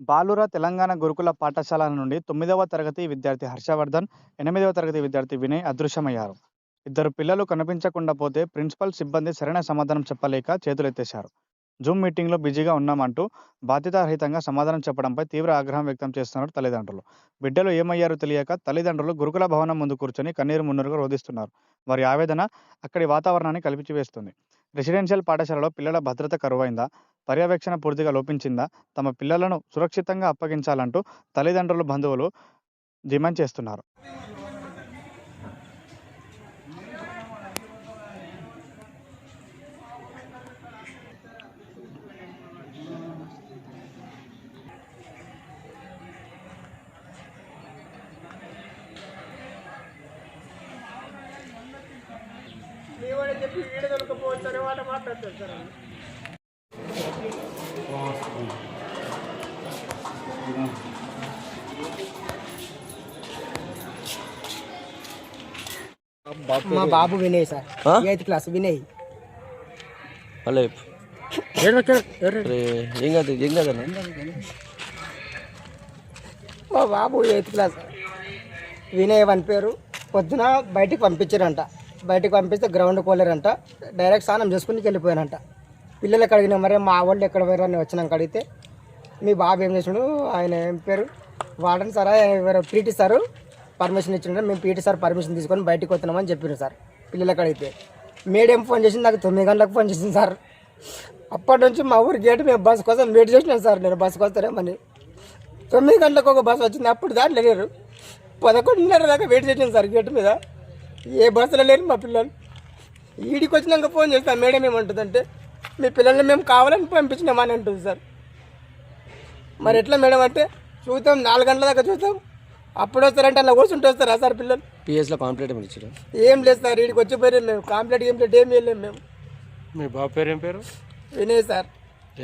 బాలుర తెలంగాణ గురుకుల పాఠశాల నుండి తొమ్మిదవ తరగతి విద్యార్థి హర్షవర్ధన్ ఎనిమిదవ తరగతి విద్యార్థి వినయ్ అదృశ్యమయ్యారు. ఇద్దరు పిల్లలు కనిపించకుండా పోతే ప్రిన్సిపల్ సిబ్బంది సరైన సమాధానం చెప్పలేక చేతులెత్తేశారు. జూమ్ మీటింగ్లో బిజీగా ఉన్నామంటూ బాధ్యతారహితంగా సమాధానం చెప్పడంపై తీవ్ర ఆగ్రహం వ్యక్తం చేస్తున్నారు తల్లిదండ్రులు. బిడ్డలు ఏమయ్యారో తెలియక తల్లిదండ్రులు గురుకుల భవనం ముందు కూర్చొని కన్నీరు మున్నరుగా రోధిస్తున్నారు. వారి ఆవేదన అక్కడి వాతావరణాన్ని కల్పించివేస్తుంది. రెసిడెన్షియల్ పాఠశాలలో పిల్లల భద్రత కరువైందా? పర్యవేక్షణ పూర్తిగా లోపించిందా? తమ పిల్లలను సురక్షితంగా అప్పగించాలంటూ తల్లిదండ్రులు బంధువులు డిమాండ్ చేస్తున్నారు. చెప్పి వీడ దొరకపోతారు మాట మాట్లాడతారు సార్. మా బాబు Vinay sir? Eighth class Vinay. మళ్ళీ అరే ఏం కాదు ఏం కాదన్న మా బాబు ఎయిత్ క్లాస్. వినయ్ వన్ పేరు. పొద్దున బయటికి పంపించారంట. బయటికి పంపిస్తే గ్రౌండ్ కోలేరంట. డైరెక్ట్ స్నానం చేసుకుని వెళ్ళిపోయారంట పిల్లలకి అడిగిన మరి మా వాళ్ళు ఎక్కడ పోయారు అని వచ్చినాక అడిగితే మీ బాబు ఏం చేసాడు? ఆయన ఏం పేరు? వాడని సార్? ఎవరో పీటీ సారు పర్మిషన్ ఇచ్చిండ్రు. మేము పీటీ సార్ పర్మిషన్ తీసుకొని బయటికి వస్తున్నామని చెప్పారు సార్ పిల్లలకి అడిగితే. మేడం ఫోన్ చేసింది? నాకు తొమ్మిది గంటలకు ఫోన్ చేసింది సార్. అప్పటి నుంచి మా ఊరి గేట్ మేము బస్సు కోసం వెయిట్ చేసినాం సార్. నేను బస్సుకు వస్తారేమని తొమ్మిది గంటలకు ఒక బస్సు వచ్చింది. అప్పుడు దాంట్లో లేరు. పదకొండున్నర దాకా వెయిట్ చేసాను సార్ గేట్ మీద. ఏ బస్సులో లేరు మా పిల్లలు. ఈడికి వచ్చినాక ఫోన్ చేస్తాను మేడం ఏమంటుందంటే మీ పిల్లల్ని మేము కావాలని పంపించినామని అంటుంది సార్. మరి ఎట్లా మేడం అంటే చూద్దాం నాలుగు గంటల దాకా చూద్దాం. అప్పుడు వస్తారంటే అలా కూర్చుంటూ వస్తారా సార్ పిల్లలు? పిఎస్లో కాంప్లీట్ ఏమి ఇచ్చారు? ఏం లేదు సార్ వీడికి వచ్చిపోయారు మేము. కాంప్లీట్ ఏం లేదు ఏం వెళ్ళాము మేము. మీ బాబు పేరు ఏం పేరు? వినయ్ సార్.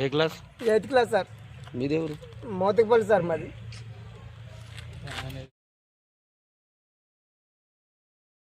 ఏ class? Eighth class sir. మీదేవరు? Mothikapalli sir మాది.